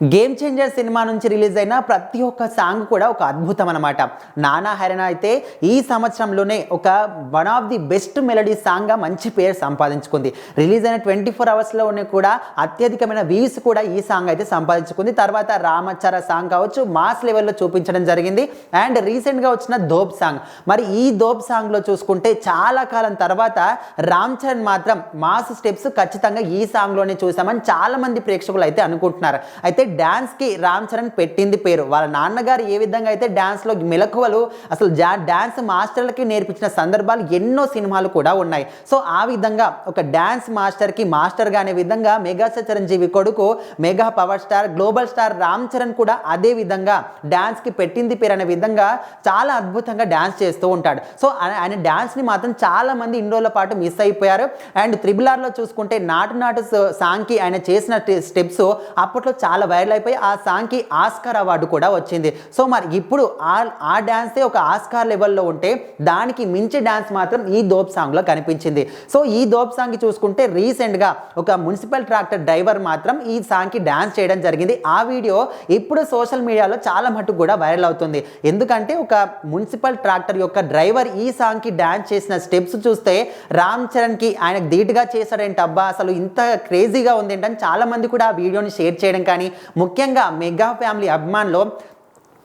Game changer సినిమా నుంచి release అయిన ప్రతి ఒక్క సాంగ్ కూడా ఒక అద్భుతం అనమాట నానా హరణ అయితే ఈ సంవత్సరంలోనే ఒక one of the best melody సాంగ్గా మంచి పేరు సంపాదించుకుంది. రిలీజ్ అయిన ట్వంటీ ఫోర్ అవర్స్లోనే కూడా అత్యధికమైన వ్యూస్ కూడా ఈ సాంగ్ అయితే సంపాదించుకుంది. తర్వాత రామచార సాంగ్ కావచ్చు మాస్ లెవెల్లో చూపించడం జరిగింది. అండ్ రీసెంట్గా వచ్చిన ధోప్ సాంగ్ మరి ఈ ధోప్ సాంగ్లో చూసుకుంటే చాలా కాలం తర్వాత రామ్ చరణ్ మాత్రం మాస్ స్టెప్స్ ఖచ్చితంగా ఈ సాంగ్లోనే చూసామని చాలా మంది ప్రేక్షకులు అయితే అనుకుంటున్నారు. అయితే డ్యాన్స్కి రామ్ చరణ్ పెట్టింది పేరు. వాళ్ళ నాన్నగారు ఏ విధంగా అయితే డ్యాన్స్లో మెలకువలు అసలు జా డ్యాన్స్ మాస్టర్లకి నేర్పించిన సందర్భాలు ఎన్నో సినిమాలు కూడా ఉన్నాయి. సో ఆ విధంగా ఒక డ్యాన్స్ మాస్టర్కి మాస్టర్గా అనే విధంగా మెగాస్టార్ చిరంజీవి కొడుకు mega power star global star Ram Charan కూడా అదే విధంగా డ్యాన్స్కి పెట్టింది పేరు అనే విధంగా చాలా అద్భుతంగా డ్యాన్స్ చేస్తూ ఉంటాడు. సో ఆయన- డ్యాన్స్ని మాత్రం చాలా మంది ఇన్ని రోజుల పాటు మిస్ అయిపోయారు. అండ్ త్రిబుల్ ఆర్లో చూసుకుంటే నాటు నాటు సాంగ్కి ఆయన చేసిన స్టెప్స్ అప్పట్లో చాలా వైరల్ అయిపోయి ఆ సాంగ్కి ఆస్కార్ అవార్డు కూడా వచ్చింది. సో మరి ఇప్పుడు ఆ ఆ డ్యాన్సే ఒక ఆస్కార్ లెవెల్లో ఉంటే దానికి మించి డ్యాన్స్ మాత్రం ఈ దోప్ సాంగ్లో కనిపించింది. సో ఈ దోప్ సాంగ్ చూసుకుంటే రీసెంట్గా ఒక మున్సిపల్ ట్రాక్టర్ డ్రైవర్ మాత్రం ఈ సాంగ్కి డ్యాన్స్ చేయడం జరిగింది. ఆ వీడియో ఇప్పుడు సోషల్ మీడియాలో చాలా మటుకు కూడా వైరల్ అవుతుంది. ఎందుకంటే ఒక మున్సిపల్ ట్రాక్టర్ యొక్క డ్రైవర్ ఈ సాంగ్కి డ్యాన్స్ చేసిన స్టెప్స్ చూస్తే రామ్ చరణ్కి ఆయనకు ధీటుగా చేశాడేంటి అబ్బా అసలు ఇంత క్రేజీగా ఉంది ఏంటని చాలామంది కూడా ఆ వీడియోని షేర్ చేయడం కానీ ముఖ్యంగా మెగా ఫ్యామిలీ అభిమానులు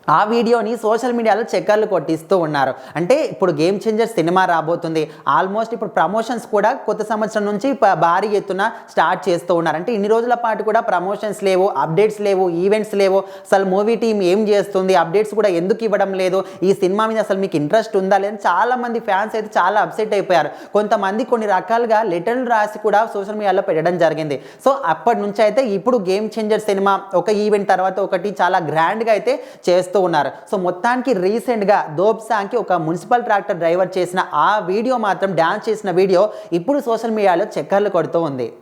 ఆ వీడియోని సోషల్ మీడియాలో చెక్కర్లు కొట్టిస్తూ ఉన్నారు. అంటే ఇప్పుడు గేమ్ చేంజర్ సినిమా రాబోతుంది. ఆల్మోస్ట్ ఇప్పుడు ప్రమోషన్స్ కూడా కొత్త సంవత్సరం నుంచి భారీ ఎత్తున స్టార్ట్ చేస్తూ ఉన్నారు. అంటే ఇన్ని రోజుల పాటు కూడా ప్రమోషన్స్ లేవు అప్డేట్స్ లేవు ఈవెంట్స్ లేవు. అసలు మూవీ టీం ఏం చేస్తుంది? అప్డేట్స్ కూడా ఎందుకు ఇవ్వడం లేదు? ఈ సినిమా మీద అసలు మీకు ఇంట్రెస్ట్ ఉందా లేదని చాలామంది ఫ్యాన్స్ అయితే చాలా అప్సెట్ అయిపోయారు. కొంతమంది కొన్ని రకాలుగా లెటర్లు రాసి కూడా సోషల్ మీడియాలో పెట్టడం జరిగింది. సో అప్పటి నుంచి అయితే ఇప్పుడు గేమ్ చేంజర్ సినిమా ఒక ఈవెంట్ తర్వాత ఒకటి చాలా గ్రాండ్గా అయితే చేస్తూ ఉన్నారు. సో మొత్తానికి రీసెంట్గా దోప్సాంగ్కి ఒక మున్సిపల్ ట్రాక్టర్ డ్రైవర్ చేసిన ఆ వీడియో మాత్రం డ్యాన్స్ చేసిన వీడియో ఇప్పుడు సోషల్ మీడియాలో చక్కర్లు కొడుతూ ఉంది.